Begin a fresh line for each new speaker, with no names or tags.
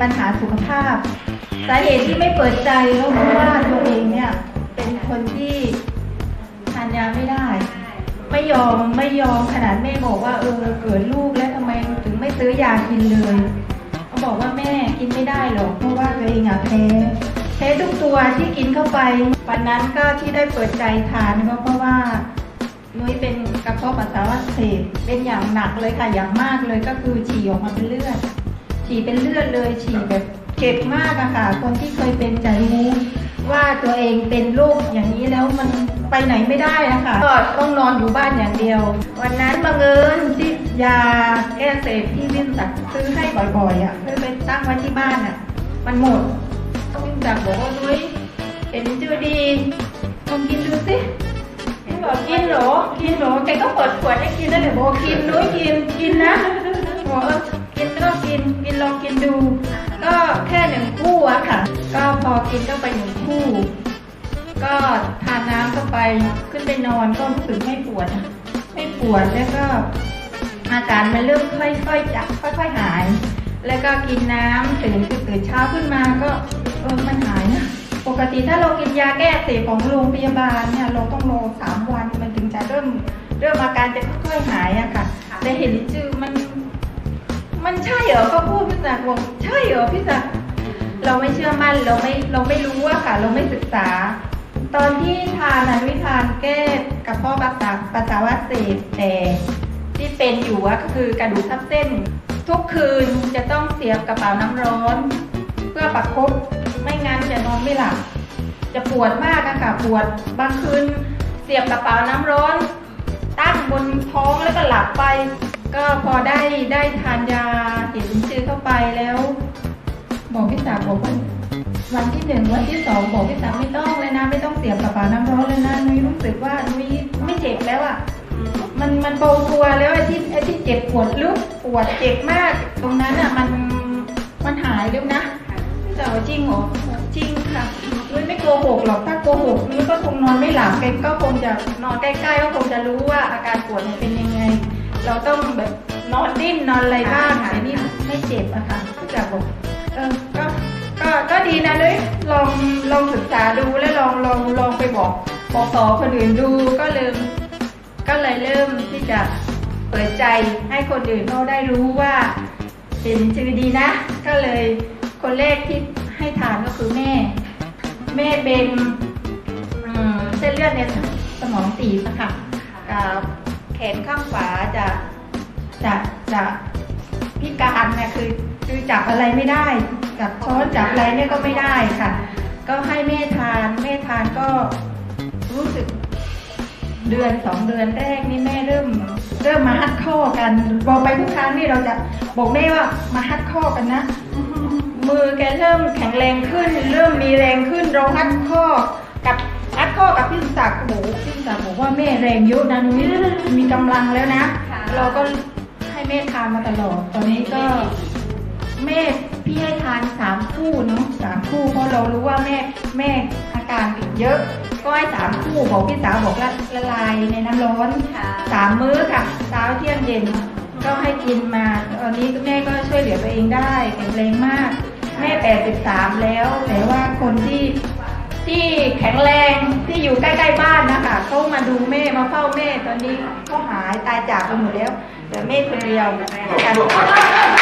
ปัญหาสุขภาพ สาเหตุที่ไม่เปิดใจก็เพราะว่าตัวเองเนี่ยเป็นคนที่ทานยาไม่ได้ ไม่ยอมไม่ยอมขนาดแม่บอกว่าเออเกิดลูกแล้วทำไมถึงไม่ซื้อยากินเลยเขาบอกว่าแม่กินไม่ได้หรอกเพราะว่าตัวเองอะแพ้แพ้ทุกตัวที่กินเข้าไปวันนั้นก็ที่ได้เปิดใจทานก็เพราะว่านุ้ยเป็นกระเพาะปัสสาวะเสบเป็นอย่างหนักเลยค่ะอย่างมากเลยก็คือฉี่ออกมาเป็นเลือด ฉี่เป็นเลือดเลยฉี่แบบเจ็บมากอะค่ะ คนที่เคยเป็นจะรู้ว่าตัวเองเป็นโรคอย่างนี้แล้วมันไปไหนไม่ได้นะคะก็ต้องนอนอยู่บ้านอย่างเดียว วันนั้นบังเอิญที่ยาแก้เสพที่วิ่งจักซื้อให้บ่อยๆอะเพื่อไปตั้งไว้ที่บ้านอะมันหมด ต้องวิ่งจักบอกว่านุ้ยเห็นจือดีลองกินดูสิพี่บอกกินหรอกินหรอแกก็เปิดขวดให้กินนั่นแหละบอกกินนุ้ยกินกินนะบอก นก็กินกินลองกินดู ก็แค่หนึ่งคู่อะค่ะ ก็พอกินก็ไปหนึ่งคู่ ก็ทานน้ำเข้าไปขึ้นไปนอนก็รู้สึกไม่ปวด ไม่ปวดแล้วก็ อาการมันเริ่มค่อยๆจะค่อย ๆหาย แล้วก็กินน้ำตื่นตื่นเช้าขึ้นมาก็เออมันหายนะปกติถ้าเรากินยาแก้อักเสพของโรงพยาบาลเนี่ยเราต้องรอสามวันมันถึงจะเริ่มเริ่มอาการจะค่อยๆหายอะค่ะแต่เห็นจือมัน มันใช่เหรอเขาพูดพี่จักรบอกใช่เหรอพี่จักรเราไม่เชื่อมั่นเราไม่เราไม่รู้อะค่ะ เราไม่ศึกษา ตอนที่ทานอะวิทานแก้กระเพาะปัสสาวะปัสสาวะเสพแต่ที่เป็นอยู่อะก็คือกระดูกทับเส้น ทุกคืนจะต้องเสียบกระเป๋าน้ำร้อน เพื่อประคบไม่งั้นจะนอนไม่หลับจะปวดมากอะค่ะปวดบางคืนเสียบกระเป๋าน้ำร้อนตั้งบนท้องแล้วก็หลับไป ก็พอได้ได้ทานยาเห็นชื่อเข้าไปแล้วบอกพี่สาวบอกว่าวันที่หนึ่งวันที่สองบอกพี่สาวไม่ต้องเลยนะ ไม่ต้องเสียบกระปาน้ำร้อนเลยนะนุ้ยรู้สึกว่านุ้ยไม่เจ็บแล้วอะมันมันเบาตัวแล้วไอ้ที่ไอ้ที่เจ็บปวดลึกปวดเจ็บมาก ตรงนั้นอะมันมันหายแล้วนะพี่สาวว่าจริงเหรอจริงค่ะนุ้ยไม่โกหกหรอกถ้าโกหกนุ้ยก็คงนอนไม่หลับก็คงจะนอนใกล้ๆก็คงจะรู้ว่าอาการปวดมันเป็นยังไง เราต้องแบบนอนดิ้นนอนอะไรบ้างแต่นี่ไม่เจ็บอะค่ะพี่จ๋าบอกเออก็ก็ก็ดีนะเลยลองลองศึกษาดูแล้วลองลองลองไปบอกบอกต่อคนอื่นดูก็เริ่มก็เลยเริ่มที่จะเปิดใจให้คนอื่นเขาได้รู้ว่าเป็นชื่อดีนะ ก็เลยคนแรกที่ให้ทานก็คือแม่ แม่เป็นอืมเส้นเลือดในสมองตีบอะค่ะกับแข นข้างขวาจะจะจะพิการเนี่ยคือคือจับอะไรไม่ได้ จับช้อนจับอะไรเนี่ยก็ไม่ได้ค่ะ ก็ให้แม่ทานแม่ทานก็รู้สึกเดือนสองเดือนแรกนี่แม่เริ่ม เริ่มมาฮัดข้อกันบอกไปทุกครั้งนี่เราจะบอกแม่ว่ามาฮัดข้อกันนะ มือแกเริ่มแข็งแรงขึ้น เริ่มมีแรงขึ้นเราฮัดข้อกับ ฮัดข้อกับพี่ศักดิ์โอ้โหพี่ศักดิ์บอกว่าแม่แรงเยอะนะนุ้ยมีกำลังแล้วนะ
ค่ะ
เราก็ให้แม่ทานมาตลอด ตอนนี้ก็ แม่พี่ให้ทานสามคู่เนาะสามคู่เพราะเรารู้ว่าแม่แม่อาการเยอะ ก็ให้สามคู่บอกพี่สาวบอกละละลายในน้ำร้อน
ค่ะ
สามมื้อค่ะเช้าเที่ยงเย็น ก็ให้กินมาตอนนี้แม่ก็ช่วยเหลือตัวเองได้แข็งแรงมาก แม่แปดสิบสามแล้ว แต่ว่าคนที่ที่แข็งแรง ที่อยู่ใกล้ๆบ้านนะคะเขามาดูแม่มาเฝ้าแม่ตอนนี้เขาหายตายจากไปหมดแล้วเหลือแม่คนเดียวค่ะ